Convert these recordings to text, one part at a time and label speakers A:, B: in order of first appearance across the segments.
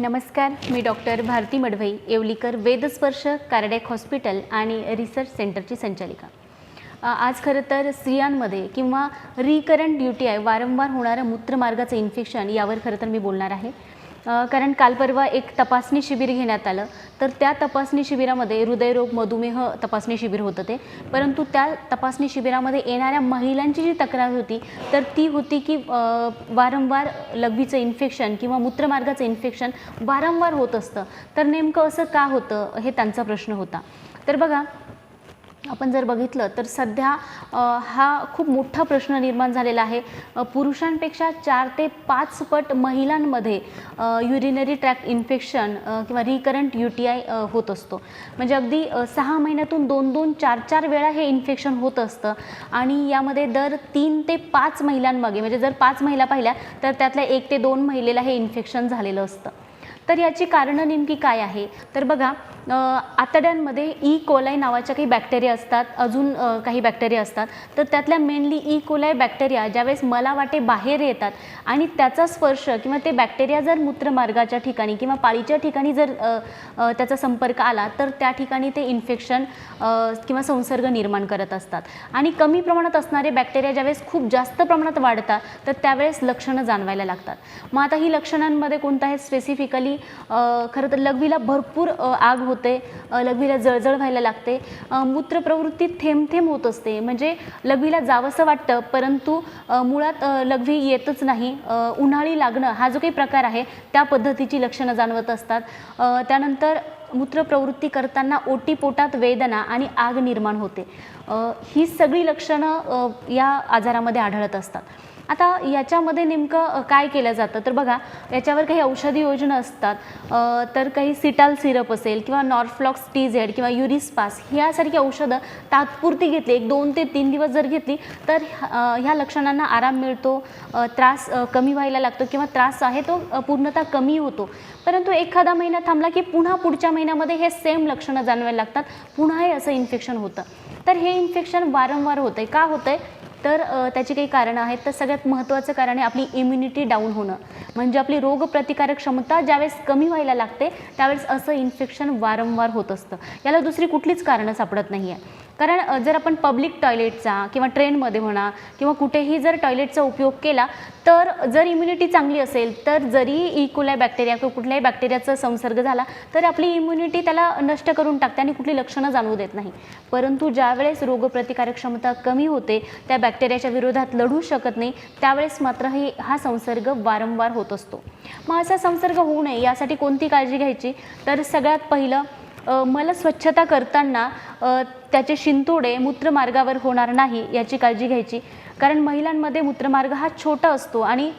A: नमस्कार मी doctor Bharati Madavai Yevlikar Vedsparsh cardiac hospital आणि research सेंटरची संचालिका. आज खरं तर स्त्रियांमध्ये किंवा रिकरंट ड्युटी टी आय वारंवार होणारं मूत्रमार्गाचं इन्फेक्शन यावर खरं तर मी बोलणार आहे. कारण काल परवा एक तपासणी शिबिर घेण्यात आलं. तर त्या तपासणी शिबिरामध्ये हृदयरोग मधुमेह तपासणी शिबिर होतं ते. परंतु त्या तपासणी शिबिरामध्ये येणाऱ्या महिलांची जी तक्रार होती तर ती होती की वारंवार लघवीचं इन्फेक्शन किंवा मूत्रमार्गाचं इन्फेक्शन वारंवार होत असतं. तर नेमकं असं का होतं हे त्यांचा प्रश्न होता. तर बघा आपण जर बघितलं तर सध्या हा खूप मोठा प्रश्न निर्माण झालेला आहे. पुरुषांपेक्षा चार ते पाच पट महिलांमध्ये युरिनरी ट्रॅक इन्फेक्शन किंवा रिकरंट यू टी आय होत असतो. म्हणजे अगदी सहा महिन्यातून दोन दोन चार चार वेळा हे इन्फेक्शन होत असतं. आणि यामध्ये दर तीन ते पाच महिलांमागे म्हणजे जर पाच महिला पाहिल्या तर त्यातल्या एक ते दोन महिलेला हे इन्फेक्शन झालेलं असतं. तर याची कारणं नेमकी काय आहे? तर बघा आतड्यांमध्ये e. ई कोलाय नावाच्या काही बॅक्टेरिया असतात. अजून काही बॅक्टेरिया असतात. तर त्यातल्या मेनली ई कोलाय बॅक्टेरिया ज्यावेळेस मला वाटे बाहेर येतात आणि त्याचा स्पर्श किंवा ते बॅक्टेरिया जर मूत्रमार्गाच्या ठिकाणी किंवा पाळीच्या ठिकाणी जर त्याचा संपर्क आला तर त्या ठिकाणी ते इन्फेक्शन किंवा संसर्ग निर्माण करत असतात. आणि कमी प्रमाणात असणारे बॅक्टेरिया ज्यावेळेस खूप जास्त प्रमाणात वाढतात तर त्यावेळेस लक्षणं जाणवायला लागतात. मग आता ही लक्षणांमध्ये कोणतं आहे? स्पेसिफिकली खरं तर लघवीला भरपूर आग होते लघवीला जळजळ व्हायला लागते. मूत्र मूत्रप्रवृत्ती थेंब थेंब होत असते. म्हणजे लघवीला जावंसं वाटतं परंतु मुळात लघवी येतच नाही. उन्हाळी लागणं हा जो काही प्रकार आहे त्या पद्धतीची लक्षणं जाणवत असतात. त्यानंतर मूत्रप्रवृत्ती करताना ओटी पोटात वेदना आणि आग निर्माण होते. ही सगळी लक्षणं या आजारामध्ये आढळत असतात. आता याच्यामध्ये नेमकं काय केलं जातं? तर बघा याच्यावर काही औषधी योजना असतात. तर काही सिटाल सिरप असेल किंवा नॉर्फ्लॉक्स टी झेड किंवा युरिस्पास ह्यासारखी औषधं तात्पुरती घेतली. एक दोन ते तीन दिवस जर घेतली तर ह्या लक्षणांना आराम मिळतो त्रास कमी व्हायला लागतो किंवा त्रास आहे तो पूर्णतः कमी होतो. परंतु एखादा महिना थांबला की पुन्हा पुढच्या महिन्यामध्ये हे सेम लक्षणं जाणवायला लागतात. पुन्हा हे असं इन्फेक्शन होतं. तर हे इन्फेक्शन वारंवार होतं आहे का होतं आहे तर त्याची काही कारणं आहेत. तर सगळ्यात महत्त्वाचं कारण आहे आपली इम्युनिटी डाऊन होणं. म्हणजे आपली रोगप्रतिकारक क्षमता ज्यावेळेस कमी व्हायला लागते त्यावेळेस असं इन्फेक्शन वारंवार होत असतं. याला दुसरी कुठलीच कारणं सापडत नाही आहे कारण जर आपण पब्लिक टॉयलेटचा किंवा ट्रेनमध्ये म्हणा किंवा कुठेही जर टॉयलेटचा उपयोग केला तर जर इम्युनिटी चांगली असेल तर जरी e. इकोलाय बॅक्टेरिया किंवा कुठल्याही बॅक्टेरियाचा संसर्ग झाला तर आपली इम्युनिटी त्याला नष्ट करून टाकते आणि कुठली लक्षणं जाणवू देत नाही. परंतु ज्यावेळेस रोगप्रतिकारक क्षमता कमी होते त्या बॅक्टेरियाच्या विरोधात लढू शकत नाही त्यावेळेस मात्र हे हा संसर्ग वारंवार होत असतो. मग असा संसर्ग होऊ नये यासाठी कोणती काळजी घ्यायची? तर सगळ्यात पहिलं मला स्वच्छता करताना त्याचे शिंतोडे मूत्रमार्गावर होणार नाही याची काळजी घ्यायची. कारण महिलांमध्ये मूत्रमार्ग हा छोटा असतो आणि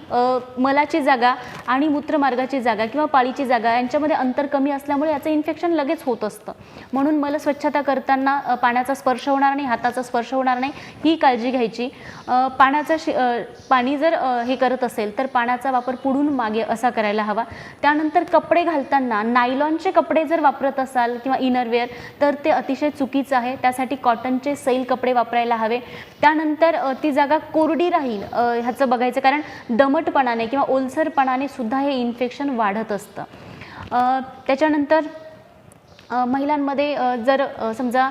A: मलाची जागा आणि मूत्रमार्गाची जागा किंवा पाळीची जागा यांच्यामध्ये अंतर कमी असल्यामुळे याचं इन्फेक्शन लगेच होत असतं. म्हणून मला स्वच्छता करताना पाण्याचा स्पर्श होणार नाही हाताचा स्पर्श होणार नाही ही काळजी घ्यायची. पाण्याचा शि पाणी जर हे करत असेल तर पाण्याचा वापर पुढून मागे असा करायला हवा. त्यानंतर कपडे घालताना नायलॉनचे कपडे जर वापरत असाल किंवा इनरवेअर तर ते अतिशय चुकीचं आहे. त्यासाठी कॉटनचे सैल कपडे वापरायला हवे. त्यानंतर ती जागा कोरडी राहील ह्याचं बघायचं कारण दमटपणाने किंवा ओलसरपणाने सुद्धा हे इन्फेक्शन वाढत असतं. त्याच्यानंतर महिलांमध्ये जर समजा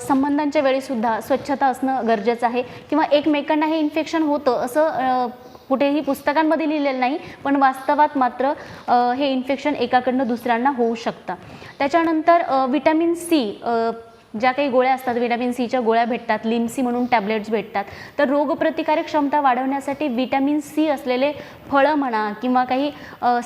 A: संबंधांच्या वेळीसुद्धा स्वच्छता असणं गरजेचं आहे किंवा एकमेकांना हे इन्फेक्शन होतं असं कुठेही पुस्तकांमध्ये लिहिलेलं नाही पण वास्तवात मात्र हे इन्फेक्शन एकाकडनं दुसऱ्यांना होऊ शकतं. त्याच्यानंतर विटॅमिन सी ज्या काही गोळ्या असतात विटॅमिन सीच्या गोळ्या भेटतात लिमसी म्हणून टॅबलेट्स भेटतात तर रोगप्रतिकारक क्षमता वाढवण्यासाठी विटॅमिन सी असलेले फळं म्हणा किंवा काही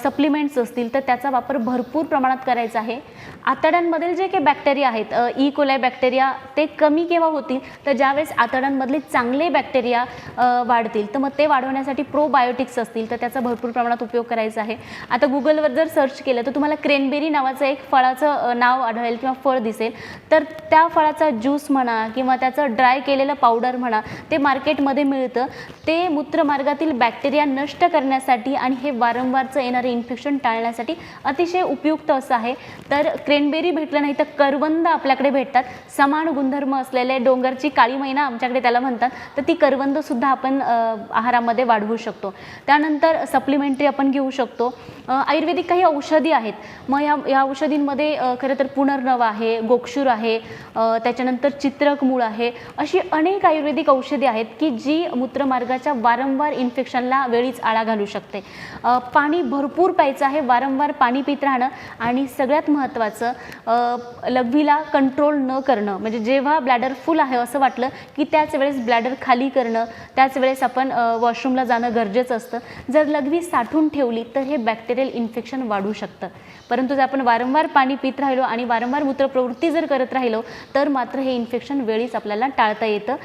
A: सप्लिमेंट्स असतील तर त्याचा वापर भरपूर प्रमाणात करायचा आहे. आतड्यांमधील जे काही बॅक्टेरिया आहेत ई कोलाय बॅक्टेरिया ते कमी केव्हा होतील? तर ज्यावेळेस आतड्यांमधले चांगले बॅक्टेरिया वाढतील तर मग ते वाढवण्यासाठी प्रोबायोटिक्स असतील तर त्याचा भरपूर प्रमाणात उपयोग करायचा आहे. आता गुगलवर जर सर्च केलं तर तुम्हाला क्रेनबेरी नावाचं एक फळाचं नाव आढळेल किंवा फळ दिसेल. तर त्या त्या फळाचा ज्यूस म्हणा किंवा त्याचं ड्राय केलेलं पावडर म्हणा ते मार्केटमध्ये मिळतं. ते मूत्रमार्गातील बॅक्टेरिया नष्ट करण्यासाठी आणि हे वारंवारचं येणारे इन्फेक्शन टाळण्यासाठी अतिशय उपयुक्त असं आहे. तर क्रेनबेरी भेटलं नाही तर करवंद आपल्याकडे भेटतात. समान गुणधर्म असलेले डोंगरची काळी मैना आमच्याकडे त्याला म्हणतात. तर ती करवंदसुद्धा आपण आहारामध्ये वाढवू शकतो. त्यानंतर सप्लिमेंटरी आपण घेऊ शकतो. आयुर्वेदिक काही औषधी आहेत. मग या या औषधींमध्ये खरं तर पुनर्नव आहे गोक्षूर आहे त्याच्यानंतर चित्रक मूळ आहे. अशी अनेक आयुर्वेदिक औषधी आहेत की जी मूत्रमार्गाच्या वारंवार इन्फेक्शनला वेळीच आळा घालू शकते. पाणी भरपूर प्यायचं आहे वारंवार पाणी पित राहणं आणि सगळ्यात महत्त्वाचं लघवीला कंट्रोल न करणं. म्हणजे जेव्हा ब्लॅडर फुल आहे असं वाटलं की त्याच वेळेस ब्लॅडर खाली करणं त्याच वेळेस आपण वॉशरूमला जाणं गरजेचं असतं. जर लघवी साठून ठेवली तर हे बॅक्टेरियल इन्फेक्शन वाढू शकतं. परंतु जर आपण वारंवार पाणी पित राहिलो आणि वारंवार मूत्रप्रवृत्ती जर करत राहिलो तर मात्र हे इन्फेक्शन वेळीच आपल्याला टाळता येतं.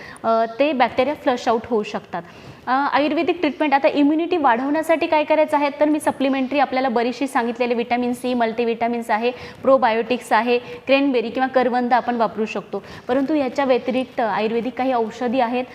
A: ते बॅक्टेरिया फ्लश आऊट होऊ शकतात. आयुर्वेदिक ट्रीटमेंट आता इम्युनिटी वाढवण्यासाठी काय करायचं आहे? तर मी सप्लिमेंटरी आपल्याला बरीचशी सांगितलेले विटॅमिन सी मल्टीविटॅमिन्स आहे प्रोबायोटिक्स आहे क्रेनबेरी किंवा करवंद आपण वापरू शकतो. परंतु याच्या व्यतिरिक्त आयुर्वेदिक काही औषधी आहेत.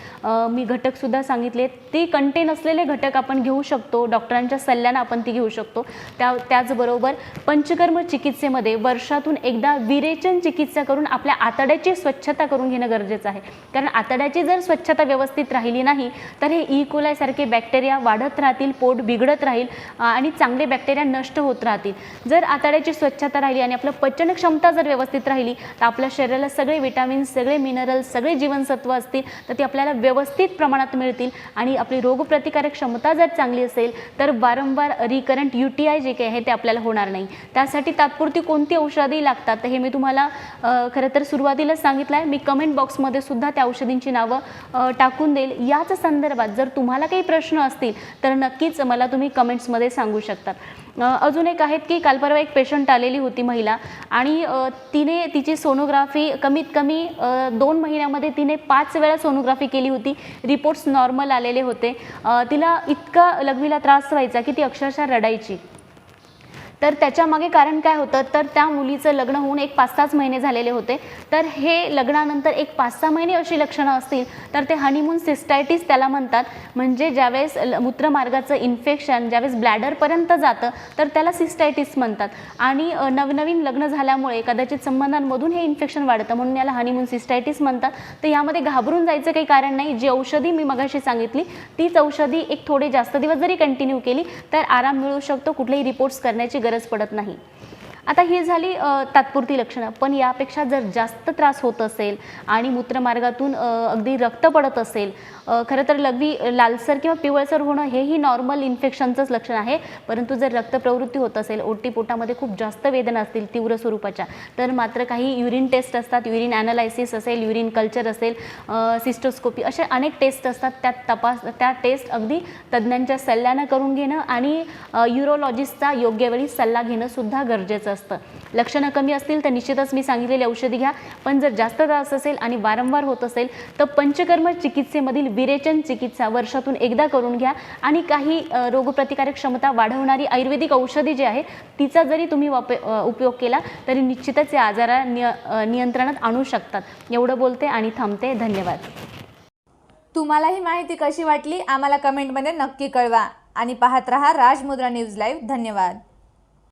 A: मी घटकसुद्धा सांगितले. ते कंटेन असलेले घटक आपण घेऊ शकतो. डॉक्टरांच्या सल्ल्यानं आपण ती घेऊ शकतो. त्या त्याचबरोबर पंचकर्म चिकित्सेमध्ये वर्षातून एकदा विरेचन चिकित्सा करून आपल्या आतड्याची स्वच्छता करून घेणं गरजेचं आहे. कारण आतड्याची जर स्वच्छता व्यवस्थित राहिली नाही तर हे E. इकोलायसारखे बॅक्टेरिया वाढत राहतील पोट बिघडत राहील आणि चांगले बॅक्टेरिया नष्ट होत राहतील. जर आतड्याची स्वच्छता राहिली आणि आपलं पचन क्षमता जर व्यवस्थित राहिली तर आपल्या शरीराला सगळे विटामिन्स सगळे मिनरल्स सगळे जीवनसत्व असतील तर ती आपल्याला व्यवस्थित प्रमाणात मिळतील. आणि आपली रोगप्रतिकारक क्षमता जर चांगली असेल तर वारंवार रिकरंट यू टी आय जे काही आहे ते आपल्याला होणार नाही. त्यासाठी तात्पुरती कोणती औषधी लागतात हे मी तुम्हाला खरं तर सुरुवातीलाच सांगितलं आहे. मी कमेंट बॉक्समध्ये सुद्धा त्या औषधींची नावं टाकून देईल. याच संदर्भात जर तुम्हाला काही प्रश्न असतील तर नक्कीच मला तुम्ही कमेंट्समध्ये सांगू शकतात. अजून एक आहेत की काल परवा एक पेशंट आलेली होती महिला आणि तिने तिची सोनोग्राफी कमीत कमी दोन महिन्यामध्ये तिने पाच वेळा सोनोग्राफी केली होती. रिपोर्ट्स नॉर्मल आलेले होते. तिला इतका लघवीला त्रास व्हायचा की ती अक्षरशः रडायची. तर त्याच्यामागे कारण काय होतं? तर त्या मुलीचं लग्न होऊन एक पाच सहाच महिने झालेले होते. तर हे लग्नानंतर एक पाच सहा महिने अशी लक्षणं असतील तर ते हनीमून सिस्टायटिस त्याला म्हणतात. म्हणजे ज्यावेळेस ल- मूत्रमार्गाचं इन्फेक्शन ज्यावेळेस ब्लॅडरपर्यंत जातं तर त्याला सिस्टायटिस म्हणतात. आणि नवनवीन लग्न झाल्यामुळे कदाचित संबंधांमधून हे इन्फेक्शन वाढतं म्हणून याला हनीमून सिस्टायटिस म्हणतात. तर यामध्ये घाबरून जायचं काही कारण नाही. जी औषधी मी मगाशी सांगितली तीच औषधी एक थोडे जास्त दिवस जरी कंटिन्यू केली तर आराम मिळू शकतो कुठलेही रिपोर्ट्स करण्याची गरज पडत नाही. आता ही झाली तात्पुरती लक्षणं. पण यापेक्षा जर जास्त त्रास होत असेल आणि मूत्रमार्गातून अगदी रक्त पडत असेल खरं तर लघवी लालसर किंवा पिवळसर होणं हेही नॉर्मल इन्फेक्शनचंच लक्षण आहे. परंतु जर रक्तप्रवृत्ती होत असेल ओटी पोटामध्ये खूप जास्त वेदना असतील तीव्र स्वरूपाच्या तर मात्र काही युरिन टेस्ट असतात युरिन ॲनालायसिस असेल युरिन कल्चर असेल सिस्टोस्कोपी असे अनेक टेस्ट असतात. त्यात तपास त्या टेस्ट अगदी तज्ज्ञांच्या सल्ल्यानं करून घेणं आणि युरोलॉजिस्टचा योग्य वेळी सल्ला घेणं सुद्धा गरजेचं असतं लक्षणं कमी असतील तर निश्चितच मी सांगितलेली औषधी घ्या. पण जर जास्त त्रास असेल आणि वारंवार होत असेल तर पंचकर्म चिकित्सेमधील विरेचन चिकित्सा वर्षातून एकदा करून घ्या. आणि काही रोगप्रतिकारक क्षमता वाढवणारी आयुर्वेदिक औषधी जी आहे तिचा जरी तुम्ही वाप उपयोग केला तरी निश्चितच या आजारा निय नियंत्रणात आणू शकतात. एवढं बोलते आणि थांबते. धन्यवाद.
B: तुम्हाला ही माहिती कशी वाटली? आम्हाला कमेंटमध्ये नक्की कळवा. आणि पाहत रहा राजमुद्रा न्यूज लाईव्ह. धन्यवाद.